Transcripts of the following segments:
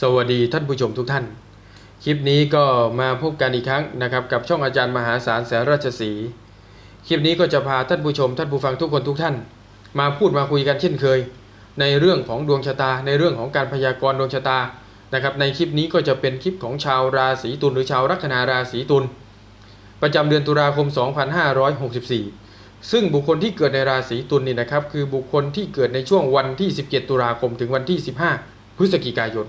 สวัสดีท่านผู้ชมทุกท่าน คลิปนี้ก็มาพบกันอีกครั้งนะครับ กับช่องอาจารย์มหาศาลแสนราชสีคลิปนี้ก็จะพาท่านผู้ชม ท่านผู้ฟังทุกคนทุกท่าน มาพูดมาคุยกันเช่นเคย ในเรื่องของดวงชะตา ในเรื่องของการพยากรณ์ดวงชะตานะครับ ในคลิปนี้ก็จะเป็นคลิปของชาวราศีตุลหรือชาวลัคนาราศีตุลประจำเดือนตุลาคม 2564 ซึ่งบุคคลที่เกิดในราศีตุลนี่นะครับ คือบุคคลที่เกิดในช่วงวันที่ 17 ตุลาคมถึงวันที่ 15 พฤศจิกายน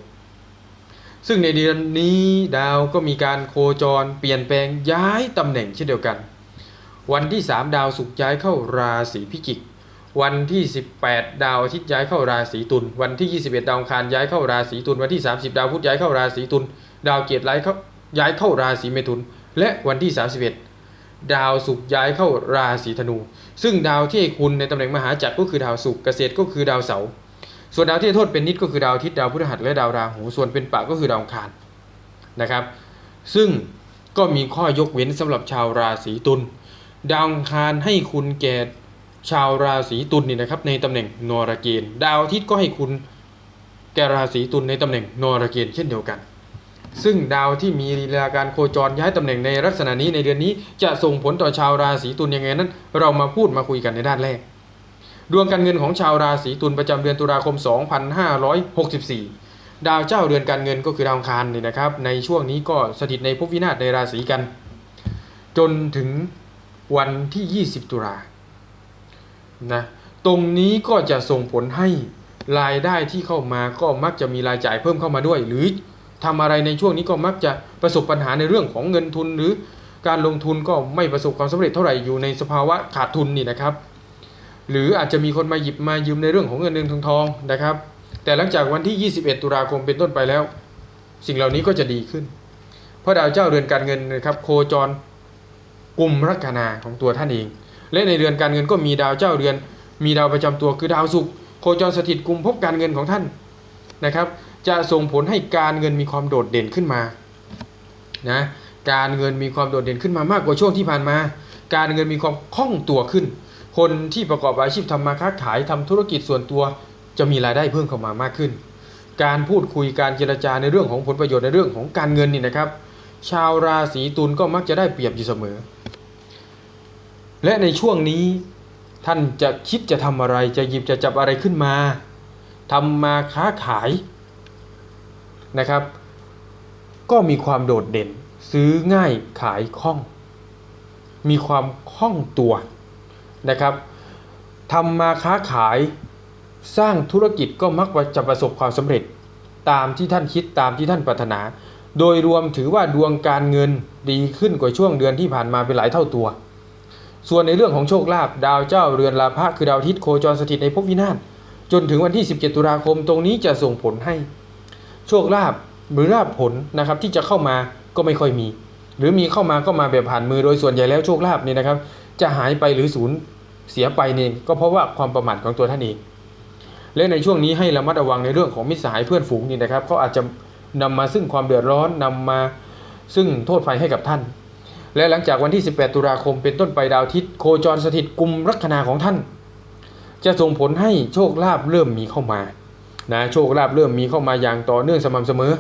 ซึ่งในเดือนนี้ดาวก็มีการโคจรเปลี่ยนแปลงย้ายตำแหน่งเช่นเดียวกัน วันที่ 3 ดาวศุกย้ายเข้าราศีพิจิก วันที่ 18 ดาวอาทิตย์ย้ายเข้าราศีตุล วันที่ 21 ดาวอังคารย้ายเข้าราศีตุล วันที่ 30 ดาวพุธย้ายเข้าราศีตุล ดาวเกตย้ายเข้าย้ายเข้าราศีเมถุน และวันที่ 31 ดาวศุกย้ายเข้าราศีธนู ซึ่งดาวที่คุณในตำแหน่งมหาจักรก็คือดาวศุกเกษตรก็คือดาวเสาร์ ส่วนดาวที่ให้โทษเป็นนิดก็คือดาวอาทิตย์ดาวพฤหัสและดาวราหู ส่วนเป็นปะก็คือดาวอังคารนะครับ ซึ่งก็มีข้อยกเว้นสำหรับชาวราศีตุล ดาวอังคารให้คุณแก่ชาวราศีตุลนี่นะครับ ในตำแหน่งนรเกณฑ์ดาวอาทิตย์ก็ให้คุณแก่ราศีตุลในตำแหน่งนรเกณฑ์เช่นเดียวกัน ซึ่งดาวที่มีลีลาการโคจรย้ายตำแหน่งในลักษณะนี้ในเดือนนี้จะส่งผลต่อชาวราศีตุลยังไงนั้น เรามาพูดมาคุยกันในด้านแรก ดวงการเงินของชาวราศีตุลประจำเดือนตุลาคม 2564 ดาวเจ้าเดือนการเงินก็คือดาวคารนี่นะครับ ในช่วงนี้ก็สถิตในภพวินาศในราศีกัน จนถึงวันที่ 20 ตุลานะตรงนี้ก็จะส่งผลให้รายได้ที่เข้ามาก็มักจะมีรายจ่ายเพิ่มเข้ามาด้วย หรือทำอะไรในช่วงนี้ก็มักจะประสบปัญหาในเรื่องของเงินทุน หรือการลงทุนก็ไม่ประสบความสำเร็จเท่าไหร่อยู่ในสภาวะขาดทุนนี่นะครับ หรืออาจจะมีคนมาหยิบมายืมในเรื่องของเงินเดือนทองทองนะครับ แต่หลังจากวันที่ 21 ตุลาคมเป็นต้นไปแล้ว สิ่งเหล่านี้ก็จะดีขึ้น เพราะดาวเจ้าเรือนการเงินนะครับโคจรกลุ่มลัคนาของตัวท่านเอง และในเรือนการเงินก็มีดาวเจ้าเรือน มีดาวประจำตัวคือดาวศุกร์โคจรสถิตกลุ่มภพการเงินของท่านนะครับ จะส่งผลให้การเงินมีความโดดเด่นขึ้นมานะการเงินมีความโดดเด่นขึ้นมามากกว่าช่วงที่ผ่านมา การเงินมีความคล่องตัวขึ้น คนที่ประกอบอาชีพทำมาค้าขายทำธุรกิจส่วนตัว จะมีรายได้เพิ่มเข้ามามากขึ้น การพูดคุยการเจรจาในเรื่องของผลประโยชน์ในเรื่องของการเงินนี่นะครับ ชาวราศีตุลก็มักจะได้เปรียบอยู่เสมอ และในช่วงนี้ท่านจะคิดจะทำอะไรจะหยิบจะจับอะไรขึ้นมาทำมาค้าขายนะครับ ก็มีความโดดเด่น ซื้อง่ายขายคล่อง มีความคล่องตัว นะครับทำมาค้าขายสร้างธุรกิจก็มักจะประสบความสำเร็จ ตามที่ท่านคิดตามที่ท่านปรารถนา โดยรวมถือว่าดวงการเงินดีขึ้นกว่าช่วงเดือนที่ผ่านมาเป็นหลายเท่าตัว ส่วนในเรื่องของโชคลาภดาวเจ้าเรือนลาภะคือดาวอาทิตย์โคจรสถิตในภพวินาศจนถึงวันที่ 17 ตุลาคมตรงนี้จะส่งผลให้ โชคลาภหรือลาภผลนะครับที่จะเข้ามาก็ไม่ค่อยมี หรือมีเข้ามาก็มาแบบผ่านมือโดยส่วนใหญ่แล้วโชคลาภนี่นะครับ จะหายไปหรือสูญเสียไปเนี่ยก็เพราะว่าความประมาทของตัวท่านเองและในช่วงนี้ให้ระมัดระวังในเรื่องของมิตรสหายเพื่อนฝูงนี่นะครับเขาอาจจะนำมาซึ่งความเดือดร้อนนำมาซึ่งโทษภัยให้กับท่าน และหลังจากวันที่ 18 ตุลาคมเป็นต้นไปดาวอาทิตย์โคจรสถิตกลุ่มลัคนาของท่าน จะส่งผลให้โชคลาภเริ่มมีเข้ามานะโชคลาภเริ่มมีเข้ามาอย่างต่อเนื่องสม่ำเสมอ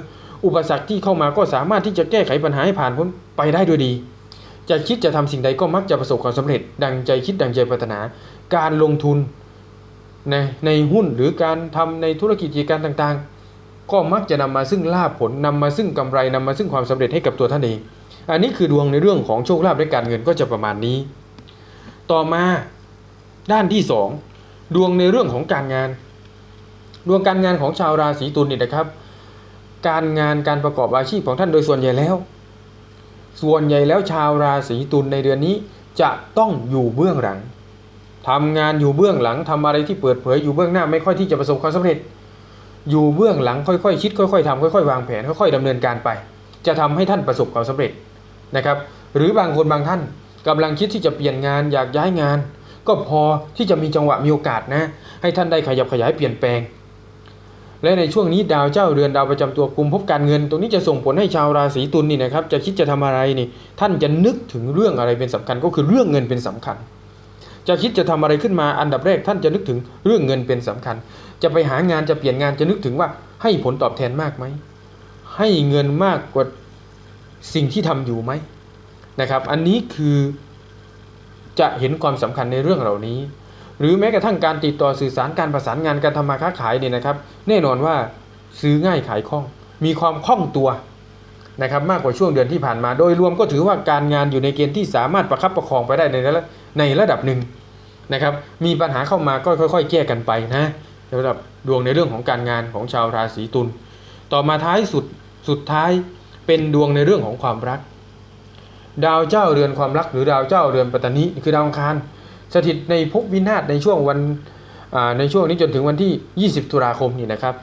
อุปสรรคที่เข้ามาก็สามารถที่จะแก้ไขปัญหาให้ผ่านพ้นไปได้ด้วยดี จะคิดจะทำสิ่งใดก็มักจะประสบความสำเร็จ ดังใจคิดดังใจปรารถนา การลงทุนในในหุ้นหรือการทำในธุรกิจกิจการต่างๆ ก็มักจะนำมาซึ่งลาภผลนำมาซึ่งกำไรนำมาซึ่งความสำเร็จให้กับตัวท่านเอง อันนี้คือดวงในเรื่องของโชคลาภและการเงินก็จะประมาณนี้ ต่อมาด้านที่สองดวงในเรื่องของการงาน ดวงการงานของชาวราศีตุลนี่นะครับ การงานการประกอบอาชีพของท่านโดยส่วนใหญ่แล้ว ส่วนใหญ่แล้วชาวราศีตุลในเดือนนี้จะต้องอยู่เบื้องหลังทำงานอยู่เบื้องหลังทำอะไรที่เปิดเผยอยู่เบื้องหน้าไม่ค่อยที่จะประสบความสำเร็จ อยู่เบื้องหลังค่อยๆคิด ค่อยๆทำค่อยๆวางแผนค่อยๆดำเนินการไป จะทำให้ท่านประสบความสำเร็จนะครับ หรือบางคนบางท่านกำลังคิดที่จะเปลี่ยนงานอยากย้ายงาน ก็พอที่จะมีจังหวะมีโอกาสนะ ให้ท่านได้ขยับขยายเปลี่ยนแปลง และในช่วงนี้ดาวเจ้าเรือนดาวประจำตัวกลุ่มภพการเงิน ตรงนี้จะส่งผลให้ชาวราศีตุลนี่นะครับ จะคิดจะทำอะไรนี่ ท่านจะนึกถึงเรื่องอะไรเป็นสำคัญก็คือเรื่องเงินเป็นสำคัญ จะคิดจะทำอะไรขึ้นมาอันดับแรกท่านจะนึกถึงเรื่องเงินเป็นสำคัญ จะไปหางานจะเปลี่ยนงานจะนึกถึงว่าให้ผลตอบแทนมากไหมให้เงินมากกว่าสิ่งที่ทำอยู่ไหมนะครับ อันนี้คือจะเห็นความสำคัญในเรื่องเหล่านี้ หรือแม้กระทั่งการติดต่อสื่อสารการประสานงานการทำมาค้าขายเนี่ยนะครับ แน่นอนว่าซื้อง่ายขายคล่อง มีความคล่องตัวนะครับมากกว่าช่วงเดือนที่ผ่านมา โดยรวมก็ถือว่าการงานอยู่ในเกณฑ์ที่สามารถประคับประคองไปได้ในระในระดับหนึ่งนะครับ มีปัญหาเข้ามาก็ค่อย ๆ แก้กันไปนะสำหรับดวงในเรื่องของการงานของชาวราศีตุล ต่อมาท้ายสุดสุดท้ายเป็นดวงในเรื่องของความรัก ดาวเจ้าเรือนความรักหรือดาวเจ้าเรือนปัตตานีคือดาวอังคาร สถิตในภพวินาศในช่วงวันในช่วงนี้จนถึงวันที่ 20 ตุลาคมนี่นะครับ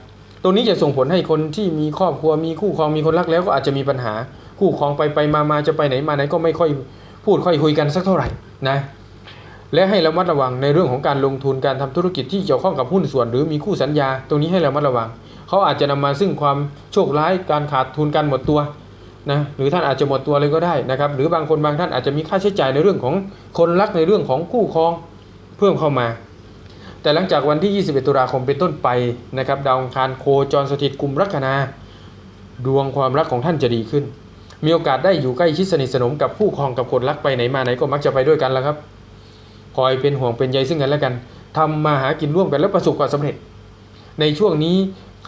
ตรงนี้จะส่งผลให้คนที่มีครอบครัวมีคู่ครองมีคนรักแล้วก็อาจจะมีปัญหาคู่ครองไปไปมามาจะไปไหนมาไหนก็ไม่ค่อยพูดค่อยคุยกันสักเท่าไหร่นะและให้ระมัดระวังในเรื่องของการลงทุนการทำธุรกิจที่เกี่ยวข้องกับหุ้นส่วน หรือมีคู่สัญญา ตรงนี้ให้ระมัดระวัง เขาอาจจะนำมาซึ่งความโชคร้ายการขาดทุนการหมดตัว นะหรือท่านอาจจะหมดตัวเลยก็ได้นะครับ หรือบางคนบางท่านอาจจะมีค่าใช้จ่ายในเรื่องของคนรักในเรื่องของคู่ครองเพิ่มเข้ามา แต่หลังจากวันที่ 21 ตุลาคมเป็นต้นไปนะครับดาวอังคารโคจรสถิตกลุ่มลัคนา ดวงความรักของท่านจะดีขึ้น มีโอกาสได้อยู่ใกล้ชิดสนิทสนมกับคู่ครองกับคนรักไปไหนมาไหนก็มักจะไปด้วยกันแล้วครับคอยเป็นห่วงเป็นใยซึ่งกันและกันทำมาหากินร่วมกันแล้วประสบความสำเร็จ ในช่วงนี้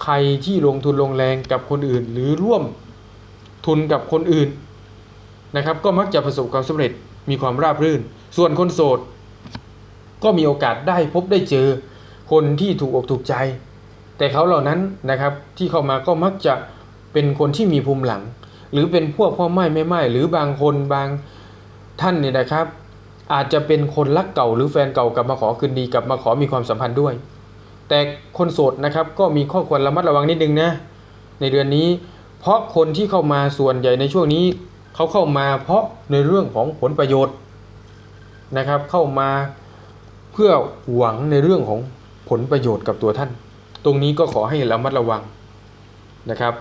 ใครที่ลงทุนลงแรงกับคนอื่นหรือร่วม ทุนกับคนอื่นนะครับ ก็มักจะประสบความสำเร็จมีความราบรื่น ส่วนคนโสด ก็มีโอกาสได้พบได้เจอคนที่ถูกอกถูกใจ แต่เขาเหล่านั้นนะครับที่เข้ามาก็มักจะเป็นคนที่มีภูมิหลัง หรือเป็นพวกพ่อไม้แม่ไม้หรือบางคนบางท่านเนี่ยนะครับ อาจจะเป็นคนรักเก่าหรือแฟนเก่ากลับมาขอคืนดีกลับมาขอมีความสัมพันธ์ด้วย แต่คนโสดนะครับก็มีข้อควรระมัดระวังนิดนึงนะในเดือนนี้ เพราะคนที่เข้ามาส่วนใหญ่ในช่วงนี้เขาเข้ามาเพราะในเรื่องของผลประโยชน์นะครับ เข้ามาเพื่อหวังในเรื่องของผลประโยชน์กับตัวท่าน ตรงนี้ก็ขอให้ระมัดระวังนะครับ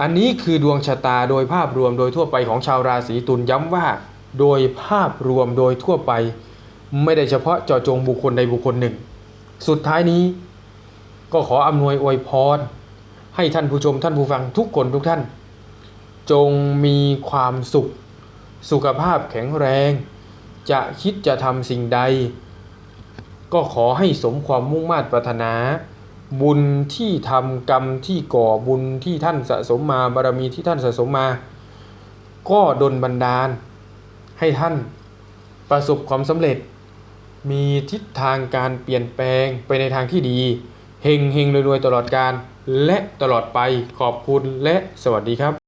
อันนี้คือดวงชะตาโดยภาพรวมโดยทั่วไปของชาวราศีตุลย้ำว่า โดยภาพรวมโดยทั่วไป ไม่ได้เฉพาะเจาะจงบุคคลใดบุคคลหนึ่ง สุดท้ายนี้ก็ขออำนวยอวยพร ให้ท่านผู้ชมท่านผู้ฟังทุกคนทุกท่าน จงมีความสุข สุขภาพแข็งแรง จะคิดจะทำสิ่งใด ก็ขอให้สมความมุ่งมา่ปรารถนา บุญที่ทำกรรมที่ก่อบุญที่ท่านสะสมมาบารมีที่ท่านสะสมมา ก็ดลบันดาล ให้ท่านประสบความสำเร็จ มีทิศทางการเปลี่ยนแปลงไปในทางที่ดีเฮงเฮงรวยๆตลอดการ และตลอดไปขอบคุณและสวัสดีครับ